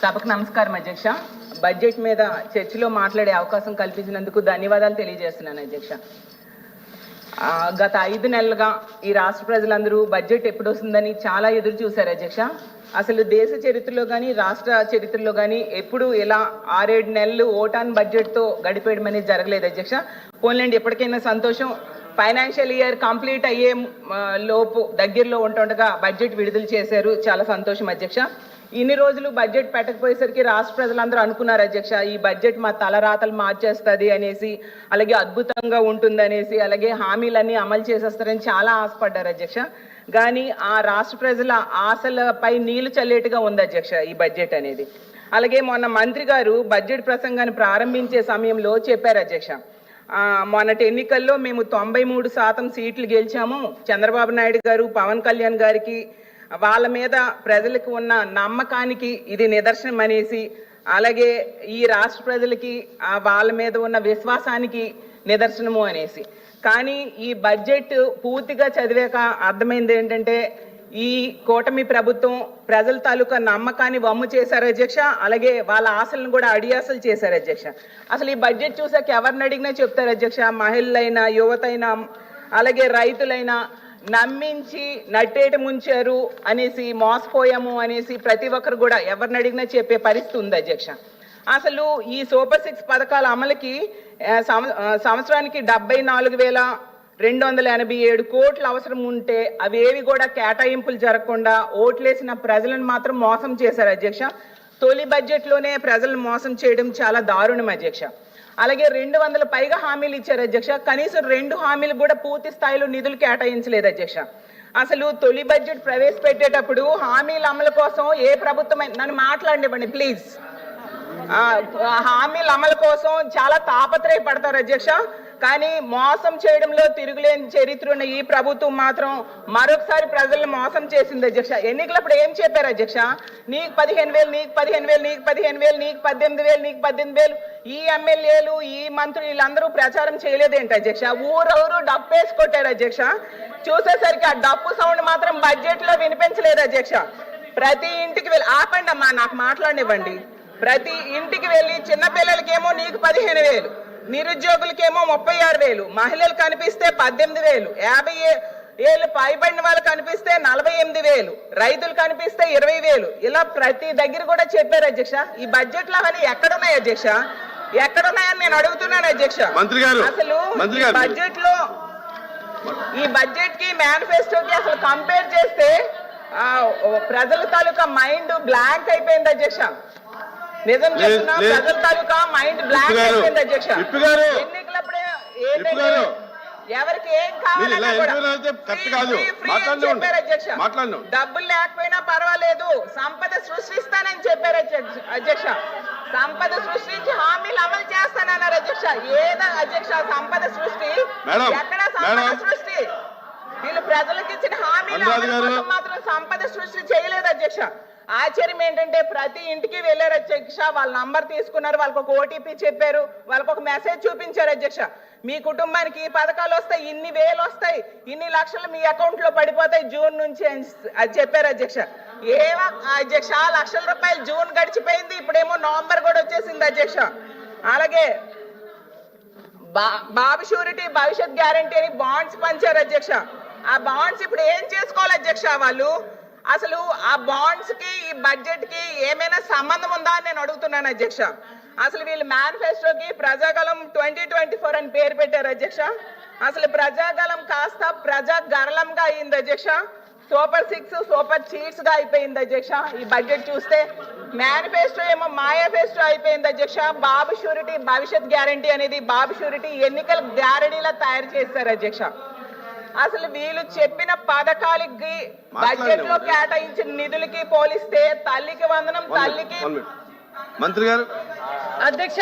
సభకు నమస్కారం అధ్యక్ష. బడ్జెట్ మీద చర్చలో మాట్లాడే అవకాశం కల్పించినందుకు ధన్యవాదాలు తెలియజేస్తున్నాను అధ్యక్ష. గత ఐదు నెలలుగా ఈ రాష్ట్ర ప్రజలందరూ బడ్జెట్ ఎప్పుడు వస్తుందని చాలా ఎదురు చూశారు అధ్యక్ష. అసలు దేశ చరిత్రలో కానీ రాష్ట్ర చరిత్రలో కానీ ఎప్పుడు ఇలా ఆరేడు నెలలు ఓటాన్ బడ్జెట్తో గడిపేయడం అనేది జరగలేదు అధ్యక్ష. పోన్లండి ఎప్పటికైనా సంతోషం. ఫైనాన్షియల్ ఇయర్ కంప్లీట్ అయ్యే లోపు దగ్గరలో ఉంటుండగా బడ్జెట్ విడుదల చేశారు. చాలా సంతోషం అధ్యక్ష. ఇన్ని రోజులు బడ్జెట్ పెట్టకపోయేసరికి రాష్ట్ర ప్రజలందరూ అనుకున్నారు అధ్యక్ష. ఈ బడ్జెట్ మా తలరాతలు మార్చేస్తుంది అనేసి అలాగే అద్భుతంగా ఉంటుందనేసి అలాగే హామీలన్నీ అమలు చేసేస్తారని చాలా ఆశపడ్డారు అధ్యక్ష. కానీ ఆ రాష్ట్ర ప్రజల ఆశలపై నీళ్ళు చల్లేటుగా ఉంది అధ్యక్ష ఈ బడ్జెట్ అనేది. అలాగే మొన్న మంత్రి గారు బడ్జెట్ ప్రసంగాన్ని ప్రారంభించే సమయంలో చెప్పారు అధ్యక్ష. మొన్నటి ఎన్నికల్లో మేము తొంభై మూడు శాతం సీట్లు గెలిచాము. చంద్రబాబు నాయుడు గారు పవన్ కళ్యాణ్ గారికి వాళ్ళ మీద ప్రజలకు ఉన్న నమ్మకానికి ఇది నిదర్శనం అనేసి అలాగే ఈ రాష్ట్ర ప్రజలకి ఆ వాళ్ళ మీద ఉన్న విశ్వాసానికి నిదర్శనము అనేసి. కానీ ఈ బడ్జెట్ పూర్తిగా చదివాక అర్థమైంది ఏంటంటే ఈ కూటమి ప్రభుత్వం ప్రజల తాలూకా నమ్మకాన్ని వమ్ము చేశారు అధ్యక్ష అలాగే వాళ్ళ ఆశలను కూడా అడియాసలు చేశారు అధ్యక్ష. అసలు ఈ బడ్జెట్ చూసాక ఎవరిని అడిగినా చెప్తారు అధ్యక్ష మహిళలైనా యువతైనా అలాగే రైతులైనా నమ్మించి నట్టేట ముంచారు అనేసి మోసపోయాము అనేసి ప్రతి ఒక్కరు కూడా ఎవరిని అడిగినా చెప్పే పరిస్థితి ఉంది అధ్యక్ష. అసలు ఈ సూపర్ సిక్స్ పథకాల అమలుకి సంవత్సరానికి డెబ్బై నాలుగు వేల రెండు వందల ఎనభై ఏడు కోట్లు అవసరం ఉంటే అవేవి కూడా కేటాయింపులు జరగకుండా ఓట్లేసిన ప్రజలను మాత్రం మోసం చేశారు అధ్యక్ష. తొలి బడ్జెట్లోనే ప్రజలను మోసం చేయడం చాలా దారుణం అధ్యక్ష. అలాగే రెండు వందల పైగా హామీలు ఇచ్చారు అధ్యక్ష. కనీసం రెండు హామీలు కూడా పూర్తి స్థాయిలో నిధులు కేటాయించలేదు అధ్యక్ష. అసలు తొలి బడ్జెట్ ప్రవేశపెట్టేటప్పుడు హామీల అమలు కోసం ఏ ప్రభుత్వం నన్ను మాట్లాడివ్వండి ప్లీజ్. హామీల అమలు కోసం చాలా తాపత్రయపడతారు అధ్యక్ష. కానీ మోసం చేయడంలో తిరుగులేని చరిత్ర ఉన్న ఈ ప్రభుత్వం మాత్రం మరొకసారి ప్రజలను మోసం చేసింది అధ్యక్ష. ఎన్నికలప్పుడు ఏం చెప్పారు అధ్యక్ష? నీకు పదిహేను వేలు నీకు పదిహేను వేలు నీకు పదిహేను వేలు నీకు పద్దెనిమిది వేలు నీకు పద్దెనిమిది వేలు. ఈ ఎమ్మెల్యేలు ఈ మంత్రులు వీళ్ళందరూ ప్రచారం చేయలేదేంటి అధ్యక్ష? ఊరెవరు డప్పు వేసి కొట్టారు అధ్యక్ష. చూసేసరికి ఆ డప్పు సౌండ్ మాత్రం బడ్జెట్లో వినిపించలేదు అధ్యక్ష. ప్రతి ఇంటికి వెళ్ళి ఆపండి అమ్మా నాకు మాట్లాడనివ్వండి. ప్రతి ఇంటికి వెళ్ళి చిన్నపిల్లలకేమో నీకు పదిహేను వేలు. నిరుద్యోగులకేమో ముప్పై ఆరు వేలు మహిళలు కనిపిస్తే పద్దెనిమిది వేలు యాభై ఏళ్ళు పైబడిన వాళ్ళు కనిపిస్తే నలభై ఎనిమిది వేలు రైతులు కనిపిస్తే ఇరవై వేలు. ఇలా ప్రతి దగ్గర కూడా చెప్పారు అధ్యక్ష. ఈ బడ్జెట్లో అవన్నీ ఎక్కడున్నాయి అధ్యక్ష? ఎక్కడున్నాయని నేను అడుగుతున్నాను అధ్యక్ష. అసలు. బడ్జెట్లో ఈ బడ్జెట్కి మేనిఫెస్టోకి అసలు కంపేర్ చేస్తే ప్రజల తాలూకా మైండ్ బ్లాంక్ అయిపోయింది అధ్యక్ష. నిజం లేదు, చెప్తున్నా లేదు. ప్రజల తాలూకా మైండ్ బ్లాంక్ అయిపోయింది అధ్యక్ష. ఎన్నికలప్పుడే ఏంటంటే. ఎవరికి ఏం మాట్లాడినివ్వండి. డబ్బులు లేకపోయినా పర్వాలేదు సంపద సృష్టిస్తానని చెప్పారు అధ్యక్ష సంపద సృష్టించి హామీలు అమలు చేస్తానన్నారు అధ్యక్ష ఏదో అధ్యక్ష సంపద సృష్టి ఎక్కడ సంపద. సృష్టి వీళ్ళు ప్రజలకు ఇచ్చిన హామీలు మాత్రం సంపద సృష్టి చేయలేదు అధ్యక్ష ఆశ్చర్యం ఏంటంటే ప్రతి ఇంటికి వెళ్ళారు అధ్యక్ష వాళ్ళ నంబర్ తీసుకున్నారు వాళ్ళకి ఒక ఓటీపీ చెప్పారు వాళ్ళకి ఒక మెసేజ్ చూపించారు అధ్యక్ష. మీ కుటుంబానికి ఈ పథకాలు వస్తాయి ఇన్ని వేలు వస్తాయి ఇన్ని లక్షలు మీ అకౌంట్లో పడిపోతాయి జూన్ నుంచి అని అది చెప్పారు అధ్యక్ష. ఏమో అధ్యక్ష లక్షల రూపాయలు జూన్ గడిచిపోయింది ఇప్పుడేమో నవంబర్ కూడా వచ్చేసింది అధ్యక్ష. అలాగే బా- బాబు షూరిటీ భవిష్యత్ గ్యారంటీ అని బాండ్స్ పంచారు అధ్యక్ష. ఆ బాండ్స్ ఇప్పుడు ఏం చేసుకోవాలి అధ్యక్ష వాళ్ళు? అసలు ఆ బాండ్స్కి ఈ బడ్జెట్కి ఏమైనా సంబంధం ఉందా అని నేను అడుగుతున్నాను అధ్యక్ష. అసలు వీళ్ళు మేనిఫెస్టోకి ప్రజాగలం ట్వంటీ ట్వంటీ ఫోర్ అని పేరు పెట్టారు అధ్యక్ష. అసలు ప్రజాగలం కాస్త ప్రజా గరళంగా అయింది అధ్యక్ష. సూపర్ సిక్స్ సూపర్ చీట్స్గా అయిపోయింది అధ్యక్ష. ఈ బడ్జెట్ చూస్తే మేనిఫెస్టో ఏమో మాయాఫెస్టో అయిపోయింది అధ్యక్ష. బాబు షూరిటీ భవిష్యత్ గ్యారంటీ అనేది బాబు షూరిటీ ఎన్నికల గ్యారంటీలా తయారు చేశారు అధ్యక్ష. అసలు వీళ్ళు చెప్పిన పథకాలకి బడ్జెట్లో కేటాయించిన నిధులకి పోలిస్తే తల్లికి వందనం తల్లికి. మంత్రి గారు. అధ్యక్ష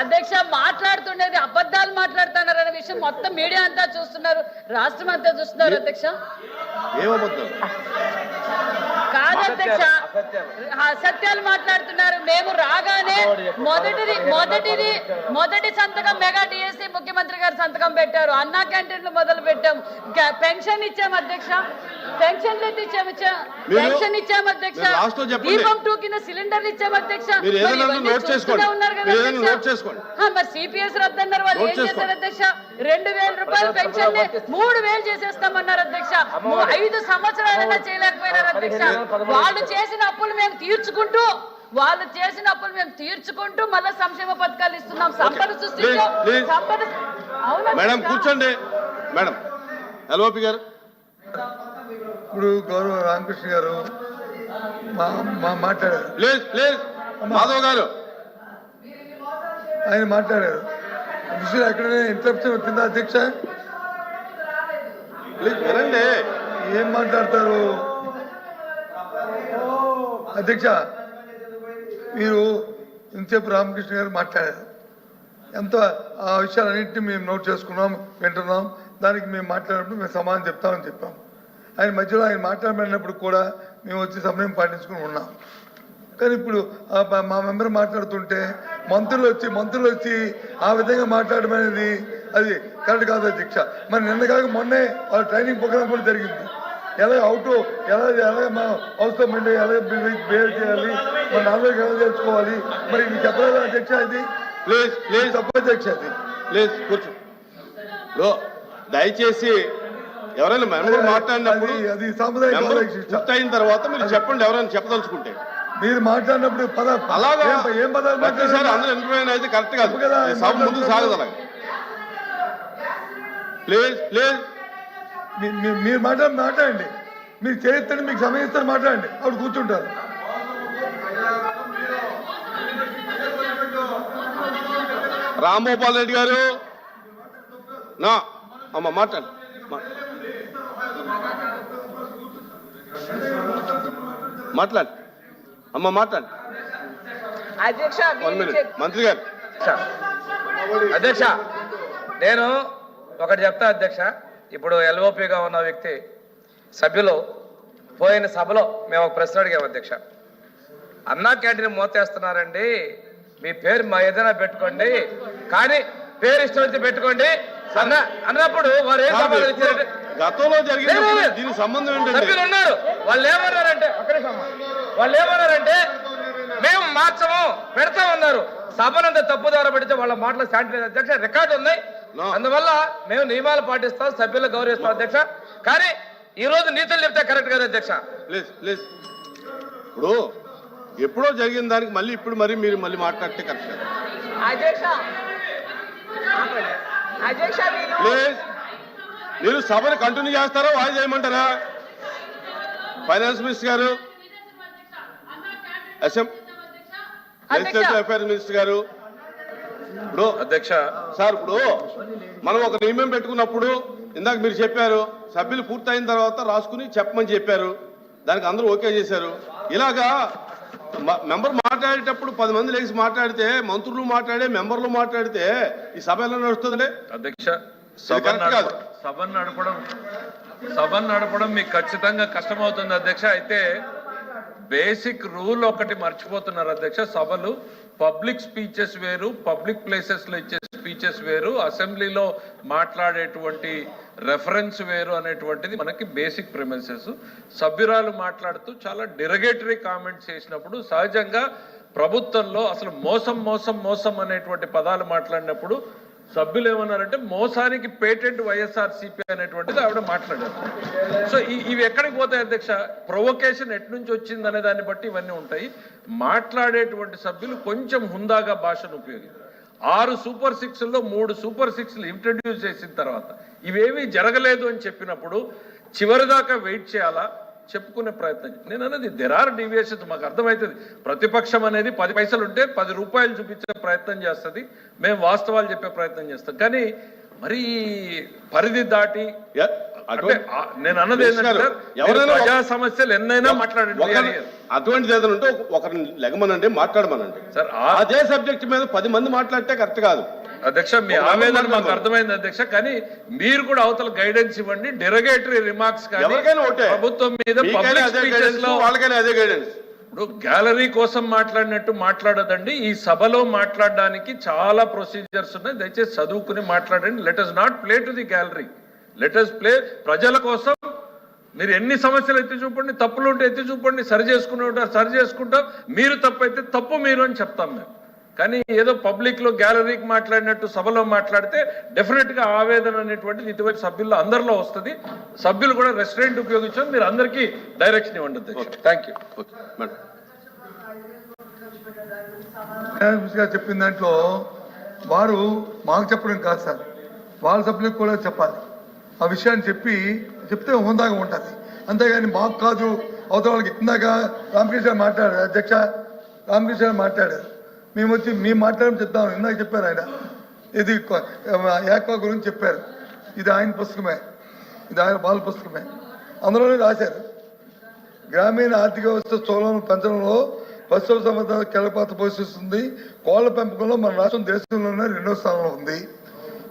అధ్యక్ష మాట్లాడుతుండేది అబద్ధాలు మాట్లాడుతున్నారు అనే విషయం మొత్తం మీడియా అంతా చూస్తున్నారు రాష్ట్రం అంతా చూస్తున్నారు అధ్యక్ష. కాదు అధ్యక్ష సత్యాలు. మాట్లాడుతున్నారు. మేము రాగానే మొదటిది మొదటిది మొదటి సంతకం మెగా డిఎస్సి ముఖ్యమంత్రి గారు సంతకం పెట్టారు. అన్నా క్యాంటీన్లు మొదలు పెట్టాం. పెన్షన్ ఇచ్చాం అధ్యక్ష. పెన్షన్లు అయితే ఇచ్చాం ఇచ్చాం. మీరు- పెన్షన్ ఇచ్చాం అధ్యక్ష. దీపం టూ కింద సిలిండర్లు ఇచ్చాం అధ్యక్ష. ఉన్నారు కదా మీరు సిపిఎస్ రద్దన్నారు వాళ్ళు ఏం చేశారు. అధ్యక్ష? రెండు వేల రూపాయలు పెన్షన్ మూడు వేలు చేసేస్తామన్నారు అధ్యక్ష. ఐదు సంవత్సరాలైనా చేయలేకపోయినారు అధ్యక్ష. వాళ్ళు చేసిన అప్పులు మేము తీర్చుకుంటూ వాళ్ళు చేసిన అప్పులు మేము తీర్చుకుంటూ మళ్ళీ సంక్షేమ పథకాలు ఇస్తున్నాం. సంపద సృష్టించాం. సంపద మేడం? కూర్చోండి. మేడం ఎల్ఓపి గారు. ఇప్పుడు గౌరవ రామకృష్ణ గారు మాట్లాడారు. ప్లీజ్ ప్లీజ్ మాధవ్ గారు. ఆయన మాట్లాడారు. విషయం ఎక్కడైనా ఇంటరప్షన్ వచ్చిందా అధ్యక్ష? ఏం మాట్లాడతారు? అధ్యక్ష మీరు ఇంతసేపు రామకృష్ణ గారు మాట్లాడారు. ఎంత ఆ విషయాలన్నింటినీ మేము నోట్ చేసుకున్నాం వింటున్నాం. దానికి మేము మాట్లాడినప్పుడు మేము సమాధానం చెప్తామని చెప్పాం. ఆయన మధ్యలో ఆయన మాట్లాడబడినప్పుడు కూడా మేము వచ్చి సమయం పాటించుకుని ఉన్నాం. కానీ ఇప్పుడు మా- మా మెంబర్ మాట్లాడుతుంటే మంత్రులు వచ్చి మంత్రులు వచ్చి ఆ విధంగా మాట్లాడడం అనేది అది కరెక్ట్ కాదు అధ్యక్ష. మరి నిన్న కాక మొన్నే వాళ్ళ ట్రైనింగ్ ప్రోగ్రామ్ కూడా జరిగింది. ఎలా అవుట్ ఎలా ఎలా మా హౌస్లో మెండి ఎలా బిహేవ్ చేయాలి మన నాలుగు ఎలా తెలుసుకోవాలి మరి ఇది చెప్పలేదు అధ్యక్ష ఇది? Please please. తప్ప అధ్యక్ష అది ప్లీజ్ కూర్చో. దయచేసి ఎవరైనా మెంబర్ మాట్లాడినప్పుడు అది- అది సాంప్రదాయ పూర్తయిన తర్వాత మీరు చెప్పండి ఎవరైనా చెప్పదలుచుకుంటే. మీరు మాట్లాడినప్పుడు పద అలాగా. ఏం పదాలు ప్రతిసారి అందరూ ఎంపికైన అయితే కరెక్ట్ కాదు. కదా, ముందుకు సాగదు అలాగే. Please please. మీరు మాట్లాడి మాట్లాడండి. మీరు చేయిస్తాను మీకు సమయం ఇస్తాను మాట్లాడండి. అప్పుడు కూర్చుంటారు. రాంభూపాల్ రెడ్డి గారు. నా అమ్మ మాట్లాడు. మాట్లాడు. అమ్మ మాట్లాడు. అధ్యక్ష వన్ మినిట్ మంత్రి గారు. అధ్యక్ష నేను ఒకటి చెప్తా అధ్యక్ష. ఇప్పుడు ఎల్ఓపిగా ఉన్న వ్యక్తి సభ్యులు పోయిన సభలో మేము ఒక ప్రశ్న అడిగాము అధ్యక్ష అన్నా క్యాంటీన్ మూతేస్తున్నారండి మీ పేరు మా ఏదైనా పెట్టుకోండి కానీ పేరు ఇష్టం వచ్చి పెట్టుకోండి అన్న అన్నప్పుడు వారు ఏం సమాధానం ఇచ్చారంటే గతంలో. దీనికి సంబంధం ఏంటంటే సభ్యులు ఉన్నారు వాళ్ళు ఏమన్నారంటే. వాళ్ళు ఏమన్నారంటే మేము మార్చము పెడతా ఉన్నారు సభనంత తప్పుదార పెడితే వాళ్ళ మాటలు శాంతి అధ్యక్ష రికార్డు ఉంది No. అందువల్ల మేము నియమాలు పాటిస్తాం సభ్యులు గౌరవిస్తాం అధ్యక్ష. కానీ ఈ రోజు నీతులు చెప్తే కరెక్ట్ కదా అధ్యక్ష? ప్లీజ్ ప్లీజ్ ఇప్పుడు ఎప్పుడో జరిగిన దానికి మళ్ళీ ఇప్పుడు మరి మీరు మళ్ళీ మాట్లాడితే కరెక్ట్. అధ్యక్ష ప్లీజ్ మీరు సభను కంటిన్యూ చేస్తారా వాయిదా చేయమంటారా ఫైనాన్స్ మినిస్టర్ గారు. అసెం లెజిస్లేటివ్ అఫైర్స్ మినిస్టర్ గారు. ఇప్పుడు అధ్యక్ష సార్ ఇప్పుడు మనం ఒక నియమం పెట్టుకున్నప్పుడు ఇందాక మీరు చెప్పారు సభ్యులు పూర్తయిన తర్వాత రాసుకుని చెప్పమని చెప్పారు. దానికి అందరూ ఓకే చేశారు. ఇలాగా మెంబర్ మాట్లాడేటప్పుడు పది మంది లేచి మాట్లాడితే మంత్రులు మాట్లాడే మెంబర్లు మాట్లాడితే ఈ సభ ఎలా నడుస్తుంది అధ్యక్ష సభ కరెక్ట్ కాదు. నడప- సభ నడపడం సభ నడపడం మీకు ఖచ్చితంగా కష్టమవుతుంది అధ్యక్ష. అయితే బేసిక్ రూల్ ఒకటి మర్చిపోతున్నారు అధ్యక్ష సభలు పబ్లిక్ స్పీచెస్ వేరు పబ్లిక్ ప్లేసెస్లో ఇచ్చే స్పీచెస్ వేరు అసెంబ్లీలో మాట్లాడేటువంటి రెఫరెన్స్ వేరు అనేటువంటిది మనకి బేసిక్ ప్రిమిసెస్. సభ్యురాలు మాట్లాడుతూ చాలా డిరగేటరీ కామెంట్స్ చేసినప్పుడు సహజంగా ప్రభుత్వంలో అసలు మోసం మోసం మోసం అనేటువంటి పదాలు మాట్లాడినప్పుడు సభ్యులు ఏమన్నారంటే మోసానికి పేటెంట్ వైఎస్ఆర్ సిపి అనేటువంటిది ఆవిడ మాట్లాడారు. సో ఇవి ఎక్కడికి పోతాయి అధ్యక్ష? ప్రొవొకేషన్ ఎట్నుంచి వచ్చింది అనే దాన్ని బట్టి ఇవన్నీ ఉంటాయి. మాట్లాడేటువంటి సభ్యులు కొంచెం హుందాగా భాషను ఉపయోగించారు ఆరు సూపర్ సిక్స్లో మూడు సూపర్ సిక్స్లు ఇంట్రడ్యూస్ చేసిన తర్వాత ఇవేమీ జరగలేదు అని చెప్పినప్పుడు చివరిదాకా వెయిట్ చేయాలా? చెప్పుకునే ప్రయత్నం నేను అన్నది దెర్ ఆర్ డీవియేషన్స్ మాకు అర్థమవుతుంది. ప్రతిపక్షం అనేది పది పైసలు ఉంటే పది రూపాయలు చూపించే ప్రయత్నం చేస్తుంది. మేము వాస్తవాలు చెప్పే ప్రయత్నం చేస్తాం. కానీ మరి పరిధి దాటి అటువంటి- నేను అన్నది ప్రజా సమస్యలు ఎన్నైనా మాట్లాడండి. ఏదైనా ఉంటే ఒక- ఒకరిని లెగమనండి మాట్లాడమనండి. సార్ అదే సబ్జెక్ట్ మీద పది మంది మాట్లాడితే కరెక్ట్ కాదు. అధ్యక్ష మీ ఆవేదన మాకు. అర్థమైంది అధ్యక్ష కానీ మీరు కూడా అవతల గైడెన్స్ ఇవ్వండి. డెరగేటరీ రిమార్క్స్ కానీ ప్రభుత్వం మీద పబ్లిక్ స్పీచెస్లో అదే గైడెన్స్ ఇప్పుడు గ్యాలరీ కోసం మాట్లాడినట్టు మాట్లాడదండి. ఈ సభలో మాట్లాడడానికి చాలా ప్రొసీజర్స్ ఉన్నాయి. దయచేసి చదువుకుని మాట్లాడండి. Let us not play to the gallery let us play ప్రజల కోసం. మీరు ఎన్ని సమస్యలు ఎత్తి చూపండి తప్పులు ఉంటే ఎత్తి చూపండి సరి చేసుకుని ఉంటారు సరి చేసుకుంటాం. మీరు తప్పు అయితే తప్పు మీరు అని చెప్తాం మేము. కానీ ఏదో పబ్లిక్లో గ్యాలరీకి మాట్లాడినట్టు సభలో మాట్లాడితే డెఫినెట్గా ఆవేదన అనేటువంటిది ఇటువంటి సభ్యుల్లో అందరిలో వస్తుంది. సభ్యులు కూడా రెస్టారెంట్ ఉపయోగించాం మీరు అందరికీ డైరెక్షన్ ఇవ్వండి థ్యాంక్ యూ చెప్పిన దాంట్లో వారు మాకు చెప్పడం కాదు సార్. వాళ్ళ సభ్యులకు కూడా చెప్పాలి. ఆ విషయాన్ని చెప్పి చెప్తే హోందాగా ఉంటుంది. అంతేగాని మాకు కాదు. అవతల వాళ్ళకి ఇందాక రామకృష్ణ మాట్లాడారు. అధ్యక్ష రామకృష్ణ మాట్లాడారు. మేము వచ్చి మేము మాట్లాడడం చెప్తాం ఇందాక చెప్పారు ఆయన. ఇది కొ- గురించి చెప్పారు. ఇది ఆయన పుస్తకమే. ఇది ఆయన బాల పుస్తకమే. అందులోనే రాశారు. గ్రామీణ ఆర్థిక వ్యవస్థ స్థూలం పెంచడంలో పశువుల సంపద కీలకపాత్ర పోషిస్తుంది. కోళ్ళ పెంపకంలో మన రాష్ట్రం దేశంలోనే రెండో స్థానంలో ఉంది.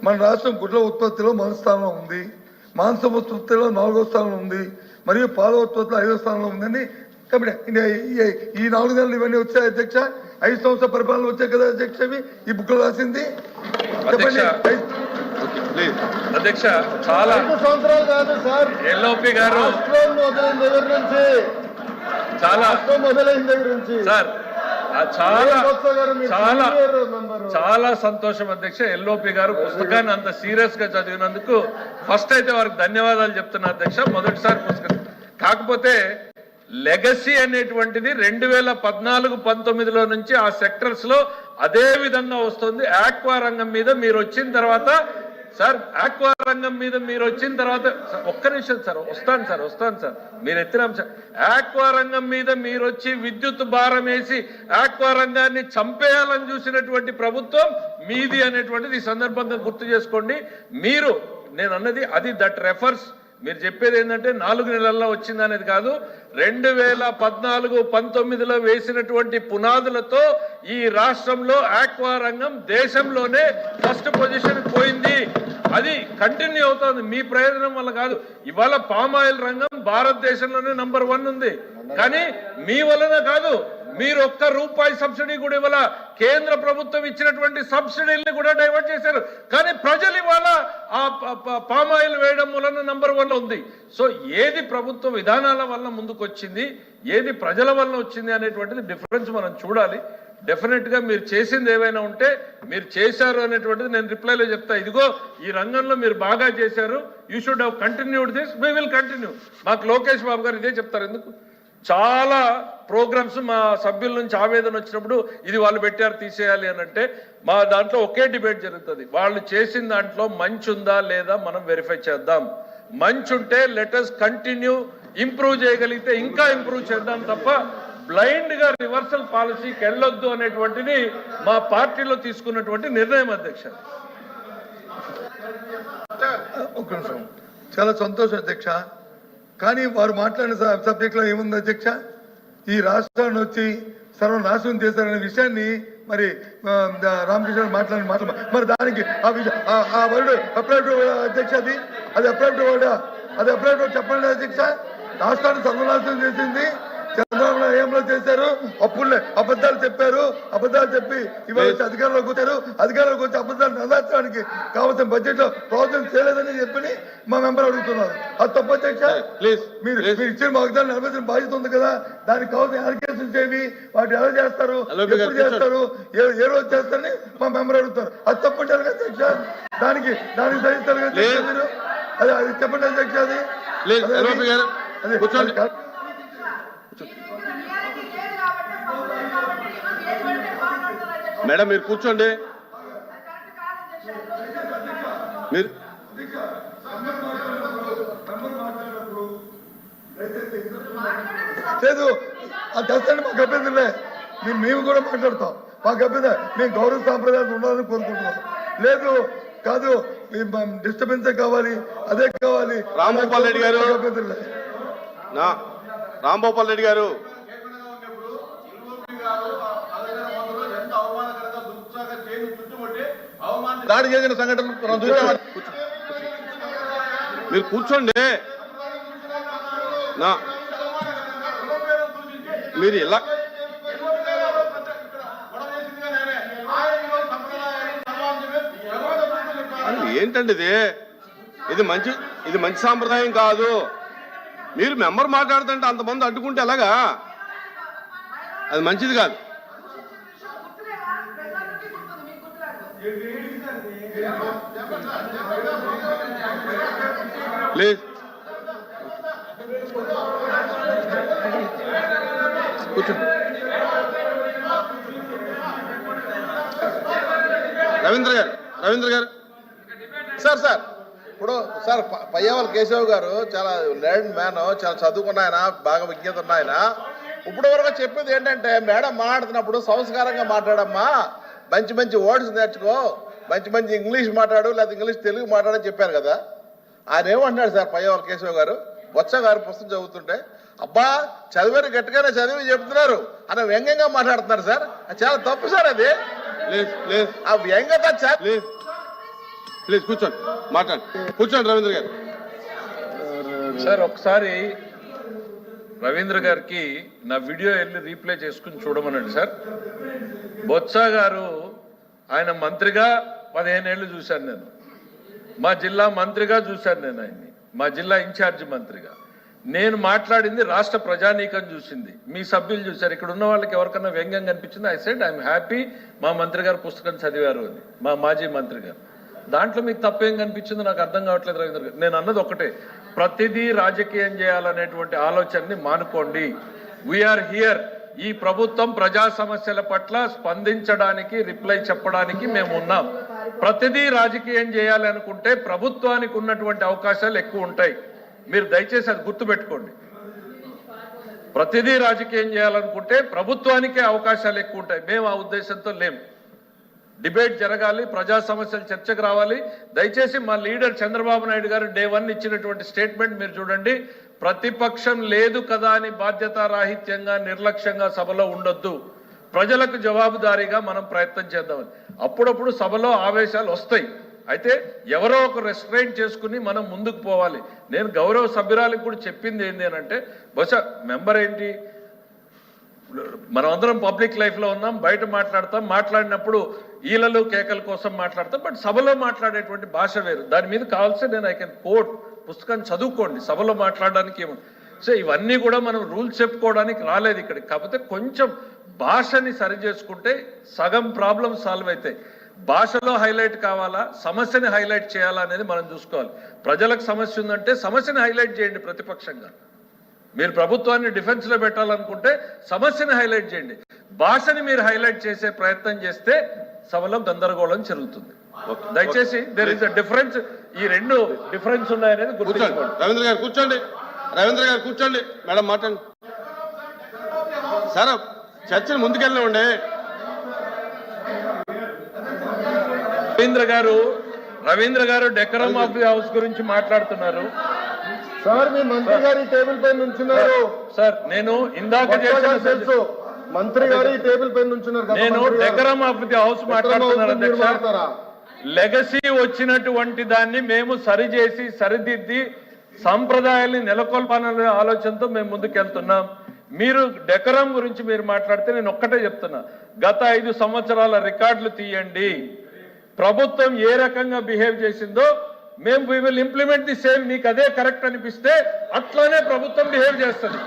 మన రాష్ట్రం గుడ్ల ఉత్పత్తిలో మొదటి స్థానంలో ఉంది. మాంసం ఉత్పత్తిలో నాలుగో స్థానంలో ఉంది. మరియు పాల ఉత్పత్తిలో ఐదో స్థానంలో ఉందని కాబట్టి ఈ- ఈ- ఈ నాలుగు నెలలు ఇవన్నీ వచ్చాయి అధ్యక్ష? ఐదు సంవత్సరాల పరిపాలన వచ్చాయి కదా అధ్యక్ష ఈ బుక్లో రాసింది? చెప్పండి. అధ్యక్ష. చాలా సంవత్సరాలు కాదు సార్. ఎల్ఓపి గారు. దగ్గర నుంచి. చాలా మొదలైన దగ్గర నుంచి. సార్ చాలా చాలా. చాలా సంతోషం అధ్యక్ష ఎల్ఓపి గారు పుస్తకాన్ని అంత సీరియస్గా చదివినందుకు ఫస్ట్ అయితే వారికి ధన్యవాదాలు చెప్తున్నా అధ్యక్ష. మొదటిసారి పుస్తకం. కాకపోతే లెగసీ అనేటువంటిది రెండు వేల పద్నాలుగు పంతొమ్మిదిలో నుంచి ఆ సెక్టర్స్లో అదే విధంగా వస్తుంది. ఆక్వా రంగం మీద మీరు వచ్చిన తర్వాత సార్ ఆక్వా రంగం మీద మీరు వచ్చిన తర్వాత ఒక్క నిమిషం సార్ వస్తాను సార్ వస్తాను సార్. మీరు ఎత్తిన అంశం. ఆక్వా రంగం మీద మీరు వచ్చి విద్యుత్ భారం వేసి ఆక్వా రంగాన్ని చంపేయాలని చూసినటువంటి ప్రభుత్వం మీది అనేటువంటిది ఈ సందర్భంగా గుర్తు చేసుకోండి. మీరు నేను అన్నది అది దట్ రెఫర్స్ మీరు చెప్పేది ఏంటంటే నాలుగు నెలల్లో వచ్చిందనేది కాదు రెండు వేల పద్నాలుగు పంతొమ్మిదిలో వేసినటువంటి పునాదులతో ఈ రాష్ట్రంలో ఆక్వా రంగం దేశంలోనే ఫస్ట్ పొజిషన్ పోయింది. అది కంటిన్యూ అవుతుంది. మీ ప్రయోజనం వల్ల కాదు. ఇవాళ పామాయిల్ రంగం భారతదేశంలోనే నంబర్ వన్ ఉంది. కానీ మీ వలన కాదు. మీరు ఒక్క రూపాయి సబ్సిడీ కూడా ఇవ్వాల? కేంద్ర ప్రభుత్వం ఇచ్చినటువంటి సబ్సిడీల్ని కూడా డైవర్ట్ చేశారు. కానీ ప్రజలు ఇవాళ ఆ పామాయిల్ వేయడం వలన నంబర్ వన్ ఉంది. సో ఏది ప్రభుత్వ విధానాల వల్ల ముందుకు వచ్చింది ఏది ప్రజల వల్ల వచ్చింది అనేటువంటిది డిఫరెన్స్ మనం చూడాలి. డెఫినెట్గా మీరు చేసింది ఏవైనా ఉంటే మీరు చేశారు అనేటువంటిది నేను రిప్లైలో చెప్తా. ఇదిగో ఈ రంగంలో మీరు బాగా చేశారు. You should have continued this we will continue మాకు లోకేష్ బాబు గారు ఇదే చెప్తారు. ఎందుకు? చాలా ప్రోగ్రామ్స్ మా సభ్యుల నుంచి ఆవేదన వచ్చినప్పుడు ఇది వాళ్ళు పెట్టారు తీసేయాలి అని అంటే మా దాంట్లో ఒకే డిబేట్ జరుగుతుంది. వాళ్ళు చేసిన దాంట్లో మంచి ఉందా లేదా మనం వెరిఫై చేద్దాం. మంచి ఉంటే లెటర్స్ కంటిన్యూ ఇంప్రూవ్ చేయగలిగితే ఇంకా ఇంప్రూవ్ చేద్దాం తప్ప బ్లైండ్గా రివర్సల్ పాలసీకి వెళ్ళొద్దు అనేటువంటిది మా పార్టీలో తీసుకున్నటువంటి నిర్ణయం అధ్యక్ష. నిమిషం. చాలా సంతోషం అధ్యక్ష. కానీ వారు మాట్లాడిన సబ్జెక్ట్లో ఏముంది అధ్యక్ష? ఈ రాష్ట్రాన్ని వచ్చి సర్వనాశనం చేశారనే విషయాన్ని మరి రామకృష్ణ మాట్లాడిన మాటలు మరి దానికి ఆ విషయం ఆ- వరుడు వర్డ్ అధ్యక్ష అది? అది అప్రైవేట్ వాడా అది అప్రైవేట్ చెప్పండి అధ్యక్ష. రాష్ట్రాన్ని సర్వనాశనం చేసింది చంద్రబాబు ఏంలో చేశారు? అప్పులే అబద్ధాలు చెప్పారు. అబద్ధాలు చెప్పి ఇవాళ అధికారంలోకి వచ్చారు. అధికారంలోకి వచ్చి అబద్ధాలు నెరవేర్చడానికి కావాల్సిన బడ్జెట్లో ప్రాబ్లం చేయలేదని చెప్పి మా మెంబర్ అడుగుతున్నారు. అది తప్పు అధ్యక్ష మీరు మీరు ఇచ్చిన వాగ్దానం నెరవేర్చిన బాధ్యత ఉంది కదా. దానికి కావాల్సిన అలిగేషన్స్ ఏవి వాటి ఎలా చేస్తారు? ఎప్పుడు చేస్తారు? ఏ- ఏ రోజు చేస్తారని మా మెంబర్ అడుగుతారు అది తప్పంటారు కదా అధ్యక్ష? దానికి దానికి సహిస్తారు కదా. మీరు? అది అది చెప్పండి అధ్యక్ష అది. అది- కూర్చోండి. అది కరెక్ట్. మేడం మీరు కూర్చోండి. మీరు లేదు అది తెస్తండి మాకు అభ్యంతరలే మేము మేము కూడా మాట్లాడతాం. మాకు అభ్యంతరం మేము గౌరవ సాంప్రదాయాలు ఉండాలని కోరుకుంటున్నాం. లేదు కాదు డిస్టర్బెన్స్ కావాలి అదే కావాలి. రాంగోపాల్ రెడ్డి గారు. నా రాంభూపాల్ రెడ్డి గారు. దాడి చేసిన సంఘటన మీరు కూర్చోండి. నా మీరు ఎలా ఏంటండి ఇది? ఇది మంచి ఇది మంచి సాంప్రదాయం కాదు. మీరు మెంబర్ మాట్లాడుతుంటే అంతమంది అడ్డుకుంటే ఎలాగా? అది మంచిది కాదు. ప్లీజ్ కూర్చోండి రవీంద్ర గారు రవీంద్ర గారు. సార్ సార్ ఇప్పుడు సార్ ప- పయ్యవల కేశవ్ గారు చాలా ల్యాండ్ మ్యాన్ చాలా చదువుకున్న ఆయన బాగా విజ్ఞత ఉన్న ఆయన. ఇప్పుడు వరకు చెప్పేది ఏంటంటే మేడం మాట్లాడుతున్నప్పుడు సంస్కారంగా మాట్లాడమ్మా. మంచి మంచి వర్డ్స్ నేర్చుకో. మంచి మంచి ఇంగ్లీష్ మాట్లాడు లేదా ఇంగ్లీష్ తెలుగు మాట్లాడని చెప్పారు కదా. ఆయన ఏమంటున్నాడు సార్ పయ్యవల కేశవ్ గారు? బొత్స గారు పుస్తకం చదువుతుంటే అబ్బా చదివారు గట్టిగానే చదివి చెప్తున్నారు. అని వ్యంగ్యంగా మాట్లాడుతున్నారు సార్. అది చాలా తప్పు సార్ అది. Please please. ఆ వ్యంగ్యత చాలా ప్లీజ్. ప్లీజ్ కూర్చోండి. మాట్లాడండి కూర్చోండి రవీంద్ర గారు. సార్ ఒకసారి రవీంద్ర గారికి నా వీడియో వెళ్ళి రీప్లే చేసుకుని చూడమనండి సార్. బొత్స గారు ఆయన మంత్రిగా పదిహేనేళ్ళు చూశాను నేను. మా జిల్లా మంత్రిగా చూశాను నేను ఆయన్ని. మా జిల్లా ఇన్ఛార్జి మంత్రిగా. నేను మాట్లాడింది రాష్ట్ర ప్రజానీకం చూసింది. మీ సభ్యులు చూశారు. ఇక్కడ ఉన్న వాళ్ళకి ఎవరికన్నా వ్యంగ్యం కనిపించింది? ఐ సెడ్ ఐఎమ్ హ్యాపీ మా మంత్రి గారు పుస్తకం చదివారు అని. మా మాజీ మంత్రి గారు. దాంట్లో మీకు తప్పేం కనిపించిందో నాకు అర్థం కావట్లేదు రవీంద్ర గారు. నేను అన్నది ఒకటే. ప్రతిదీ రాజకీయం చేయాలనేటువంటి ఆలోచనని మానుకోండి. వీఆర్ హియర్ ఈ ప్రభుత్వం ప్రజా సమస్యల పట్ల స్పందించడానికి రిప్లై చెప్పడానికి మేము ఉన్నాం. ప్రతిదీ రాజకీయం చేయాలి అనుకుంటే ప్రభుత్వానికి ఉన్నటువంటి అవకాశాలు ఎక్కువ ఉంటాయి. మీరు దయచేసి అది గుర్తుపెట్టుకోండి. ప్రతిదీ రాజకీయం చేయాలనుకుంటే ప్రభుత్వానికే అవకాశాలు ఎక్కువ ఉంటాయి. మేము ఆ ఉద్దేశంతో లేము డిబేట్ జరగాలి ప్రజా సమస్యలు చర్చకు రావాలి. దయచేసి మా లీడర్ చంద్రబాబు నాయుడు గారు డే వన్ ఇచ్చినటువంటి స్టేట్మెంట్ మీరు చూడండి. ప్రతిపక్షం లేదు కదా అని బాధ్యతారాహిత్యంగా నిర్లక్ష్యంగా సభలో ఉండొద్దు. ప్రజలకు జవాబుదారీగా మనం ప్రయత్నం చేద్దామని అప్పుడప్పుడు సభలో ఆవేశాలు వస్తాయి. అయితే ఎవరో ఒక రెస్ట్రైంట్ చేసుకుని మనం ముందుకు పోవాలి. నేను గౌరవ సభ్యురాలకు కూడా చెప్పింది ఏంటి అని అంటే బహుశా మెంబర్ ఏంటి? మనం అందరం పబ్లిక్ లైఫ్లో ఉన్నాం బయట మాట్లాడతాం మాట్లాడినప్పుడు ఈలలు కేకల కోసం మాట్లాడతాం బట్ సభలో మాట్లాడేటువంటి భాష వేరు. దాని మీద కావాల్సి నేను ఐ కెన్ కోట్ పుస్తకాన్ని చదువుకోండి. సభలో మాట్లాడడానికి ఏమో సో ఇవన్నీ కూడా మనం రూల్స్ చెప్పుకోవడానికి రాలేదు ఇక్కడికి. కాకపోతే కొంచెం భాషని సరి చేసుకుంటే సగం ప్రాబ్లం సాల్వ్ అవుతాయి. భాషలో హైలైట్ కావాలా? సమస్యని హైలైట్ చేయాలా అనేది మనం చూసుకోవాలి. ప్రజలకు సమస్య ఉందంటే సమస్యని హైలైట్ చేయండి ప్రతిపక్షంగా. మీరు ప్రభుత్వాన్ని డిఫెన్స్లో పెట్టాలనుకుంటే సమస్యని హైలైట్ చేయండి. భాషని మీరు హైలైట్ చేసే ప్రయత్నం చేస్తే సభలో గందరగోళం జరుగుతుంది దయచేసి దెర్ ఇస్ అ డిఫరెన్స్ ఈ రెండు డిఫరెన్స్ ఉన్నాయనేది గుర్తుంచుకోండి. రవీంద్ర గారు కూర్చోండి. రవీంద్ర గారు కూర్చోండి. మేడం మాట్లాడండి. సార్ చర్చను ముందుకెళ్ళండి రవీంద్ర గారు రవీంద్ర గారు డెకరం ఆఫ్ ది హౌస్ గురించి మాట్లాడుతున్నారు. సార్ మీ మంత్రి గారి టేబుల్ పైన నుంచున్నారు. సార్ నేను ఇందాక తెలుసు. మంత్రి గారి టేబుల్ పైన నుంచున్నారు నేను. డెకరం ఆఫ్ ది హౌస్ మాట్లాడుతున్నాను మీరు అధ్యక్ష. మాట్లాడతారా? లెగసీ వచ్చినటువంటి దాన్ని మేము సరిచేసి సరిదిద్ది సంప్రదాయాల్ని నెలకొల్పాలనే ఆలోచనతో మేము ముందుకెళ్తున్నాం. మీరు డెకరం గురించి మీరు మాట్లాడితే నేను ఒక్కటే చెప్తున్నా. గత ఐదు సంవత్సరాల రికార్డులు తీయండి. ప్రభుత్వం ఏ రకంగా బిహేవ్ చేసిందో మేము we will implement the same మీకు అదే కరెక్ట్ అనిపిస్తే అట్లానే ప్రభుత్వం బిహేవ్ చేస్తుంది.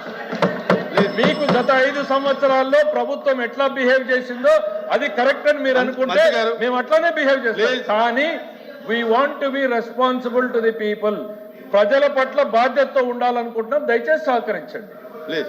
మీకు గత ఐదు సంవత్సరాల్లో ప్రభుత్వం ఎట్లా బిహేవ్ చేసిందో అది కరెక్ట్ అని మీరు అనుకుంటే. మేము అట్లానే బిహేవ్ చేస్తాం. కానీ we want to be responsible to the people ప్రజల పట్ల బాధ్యతతో ఉండాలనుకుంటున్నాం. దయచేసి సహకరించండి. ప్లీజ్.